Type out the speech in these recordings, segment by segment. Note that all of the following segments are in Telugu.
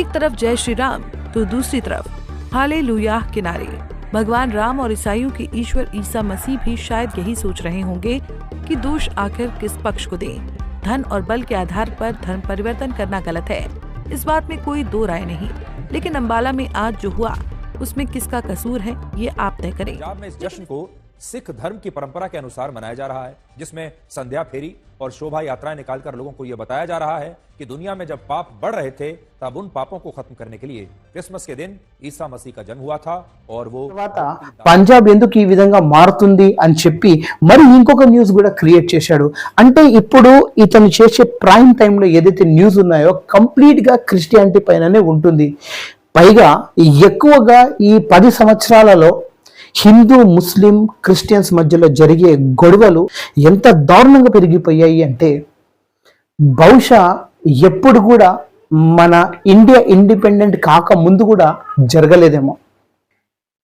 एक तरफ़ जय श्री राम तो दूसरी तरफ़ हाले लुयाह के नारे भगवान राम और ईसाइयों के ईश्वर ईसा मसीह भी शायद यही सोच रहे होंगे कि दोष आखिर किस पक्ष को दें। धन और बल के आधार पर धर्म परिवर्तन करना गलत है। इस बात में कोई दो राय नहीं, लेकिन अम्बाला में आज जो हुआ, उसमें किसका कसूर है, ये आप तय करें। में इस जश्न को सिख धर्म की परंपरा के अनुसार मनाया जा रहा है जिसमें संध्या फेरी और शोभा यात्राएं निकालकर लोगों को यह बताया जा रहा है कि दुनिया में जब पाप बढ़ रहे थे तब उन पापों को खत्म करने के लिए क्रिसमस के दिन ईसा मसीह का जन्म हुआ था और वो తర్వాత పంజాబ్ ఎందుకు ఈ విధంగా మారుతుంది అని చెప్పి మరి ఇంకొక న్యూస్ కూడా క్రియేట్ చేశాడు అంటే ఇప్పుడు ఇతను చేసే ప్రైమ్ టైంలో ఏదైతే న్యూస్ ఉన్నాయో కంప్లీట్ గా క్రిస్టియానిటీ పైననే ఉంటుంది పైగా ఎక్కువగా ఈ పది సంవత్సరాలలో హిందూ ముస్లిం క్రిస్టియన్స్ మధ్యలో జరిగే గొడవలు ఎంత దారుణంగా పెరిగిపోయాయి అంటే బహుశా ఎప్పుడు కూడా మన ఇండియా ఇండిపెండెంట్ కాక ముందు కూడా జరగలేదేమో.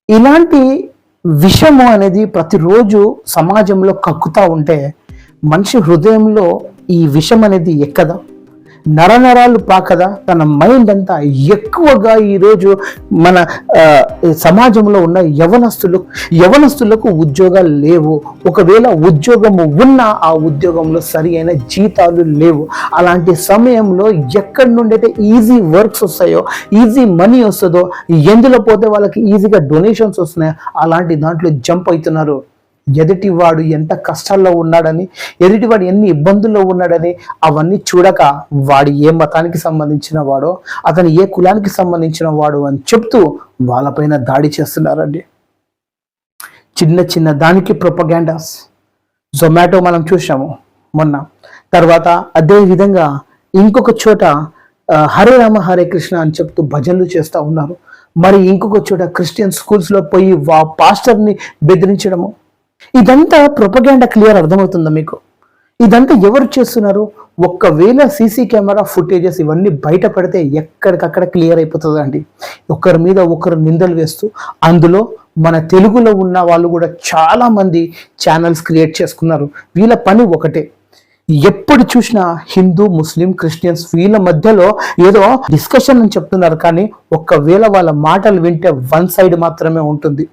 ఇలాంటి విషము అనేది ప్రతిరోజు సమాజంలో కక్కుతూ ఉంటే మనిషి హృదయంలో ఈ విషం అనేది ఎక్కదా? నరనరాలు పాకదా? తన మైండ్ అంతా ఎక్కువగా ఈరోజు మన సమాజంలో ఉన్న యవనస్తులు యవనస్తులకు ఉద్యోగాలు లేవు. ఒకవేళ ఉద్యోగము ఉన్నా ఆ ఉద్యోగంలో సరి అయిన జీతాలు లేవు. అలాంటి సమయంలో ఎక్కడి నుండి అయితే ఈజీ వర్క్స్ వస్తాయో ఈజీ మనీ వస్తుందో ఎందులో పోతే వాళ్ళకి ఈజీగా డొనేషన్స్ వస్తున్నాయో అలాంటి దాంట్లో జంప్ అవుతున్నారు. ఎదుటివాడు ఎంత కష్టాల్లో ఉన్నాడని ఎదుటివాడు ఎన్ని ఇబ్బందుల్లో ఉన్నాడని అవన్నీ చూడక వాడు ఏ మతానికి సంబంధించిన వాడో అతను ఏ కులానికి సంబంధించిన వాడు అని చెప్తూ వాళ్ళపైన దాడి చేస్తున్నారండి. చిన్న చిన్న దానికి ప్రొపగాండాస్ జొమాటో మనం చూసాము మొన్న. తర్వాత అదే విధంగా ఇంకొక చోట హరే రామ హరే కృష్ణ అని చెప్తూ భజనలు చేస్తూ ఉన్నారు. మరి ఇంకొక చోట క్రిస్టియన్ స్కూల్స్లో పోయి వా పాస్టర్ని బెదిరించడము. ఇదంతా ప్రొపగాండా క్లియర్ అర్థమవుతుందా మీకు? ఇదంతా ఎవరు చేస్తున్నారు? ఒక్కవేళ సీసీ కెమెరా ఫుటేజెస్ ఇవన్నీ బయట పడితే ఎక్కడికక్కడ క్లియర్ అయిపోతుంది అండి? ఒకరి మీద ఒకరు నిందలు వేస్తూ అందులో మన తెలుగులో ఉన్న వాళ్ళు కూడా చాలా మంది ఛానల్స్ క్రియేట్ చేసుకున్నారు. వీళ్ళ పని ఒకటే. ఎప్పుడు చూసినా హిందూ ముస్లిం క్రిస్టియన్స్ వీళ్ళ మధ్యలో ఏదో డిస్కషన్ అని చెప్తున్నారు కానీ ఒక్కవేళ వాళ్ళ మాటలు వింటే వన్ సైడ్ మాత్రమే ఉంటుంది.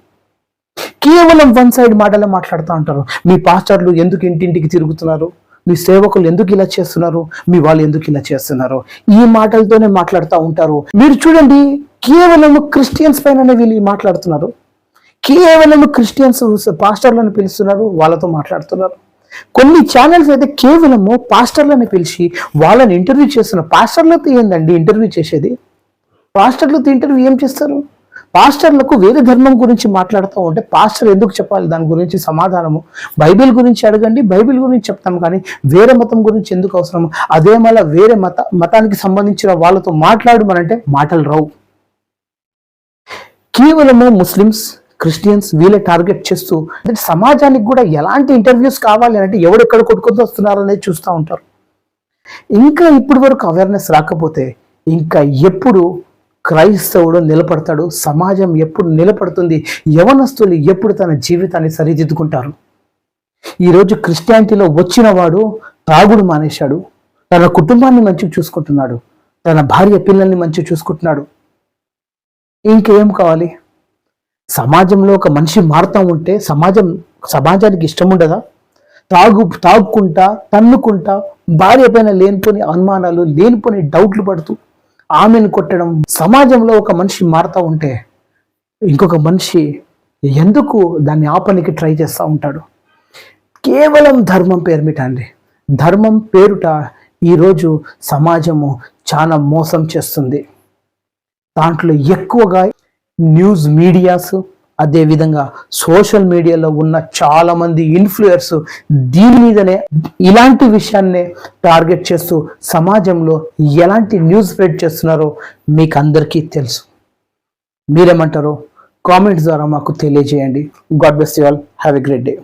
కేవలం వన్ సైడ్ మాటలే మాట్లాడుతూ ఉంటారు. మీ పాస్టర్లు ఎందుకు ఇంటింటికి తిరుగుతున్నారు? మీ సేవకులు ఎందుకు ఇలా చేస్తున్నారు? మీ వాళ్ళు ఎందుకు ఇలా చేస్తున్నారు? ఈ మాటలతోనే మాట్లాడుతూ ఉంటారు. మీరు చూడండి కేవలం క్రిస్టియన్స్ పైననే వీళ్ళు మాట్లాడుతున్నారు. కేవలం క్రిస్టియన్స్ పాస్టర్లను పిలుస్తున్నారు వాళ్ళతో మాట్లాడుతున్నారు. కొన్ని ఛానల్స్ అయితే కేవలము పాస్టర్లను పిలిచి వాళ్ళని ఇంటర్వ్యూ చేస్తున్నారు పాస్టర్లతో ఏందండి ఇంటర్వ్యూ చేసేది? పాస్టర్లతో ఇంటర్వ్యూ ఏం చేస్తారు? పాస్టర్లకు వేరే ధర్మం గురించి మాట్లాడుతూ ఉంటే పాస్టర్ ఎందుకు చెప్పాలి? దాని గురించి సమాధానము. బైబిల్ గురించి అడగండి బైబిల్ గురించి చెప్తాం కానీ వేరే మతం గురించి ఎందుకు అవసరము? అదే మళ్ళీ వేరే మత మతానికి సంబంధించిన వాళ్ళతో మాట్లాడమనంటే మాటలు రావు. కేవలము ముస్లిమ్స్ క్రిస్టియన్స్ వీళ్ళే టార్గెట్ చేస్తూ అంటే సమాజానికి కూడా ఎలాంటి ఇంటర్వ్యూస్ కావాలి అంటే ఎవడెక్కడ కొట్టుకొని వస్తున్నారు అనేది చూస్తూ ఉంటారు. ఇంకా ఇప్పటి వరకు అవేర్నెస్ రాకపోతే ఇంకా ఎప్పుడు క్రైస్తవుడు నిలబడతాడు సమాజం ఎప్పుడు నిలబడుతుంది యవనస్తులు ఎప్పుడు తన జీవితాన్ని సరిదిద్దుకుంటారు? ఈరోజు క్రిస్టియానిటీలో వచ్చిన వాడు తాగుడు మానేశాడు తన కుటుంబాన్ని మంచిగా చూసుకుంటున్నాడు తన భార్య పిల్లల్ని మంచిగా చూసుకుంటున్నాడు. ఇంకేం కావాలి? సమాజంలో ఒక మనిషి మారుతూ ఉంటే సమాజం సమాజానికి ఇష్టం ఉండదా? తాగు తాగుకుంటా తన్నుకుంటా భార్య పైన లేనిపోని అనుమానాలు లేనిపోని డౌట్లు పడుతూ ఆమెను కొట్టడం. సమాజంలో ఒక మనిషి మారుతూ ఉంటే ఇంకొక మనిషి ఎందుకు దాన్ని ఆపనికి ట్రై చేస్తూ ఉంటాడు? కేవలం ధర్మం పేరుమిట అండి. ధర్మం పేరుట ఈరోజు సమాజము చాలా మోసం చేస్తుంది. దాంట్లో ఎక్కువగా న్యూస్ మీడియాస్ అదేవిధంగా సోషల్ మీడియాలో ఉన్న చాలామంది ఇన్ఫ్లుయర్స్ దీని మీదనే ఇలాంటి విషయాన్నే టార్గెట్ చేస్తూ సమాజంలో ఎలాంటి న్యూస్ స్ప్రెడ్ చేస్తున్నారో మీకు అందరికీ తెలుసు. మీరేమంటారో కామెంట్స్ ద్వారా మాకు తెలియజేయండి. God best you all. Have a great day.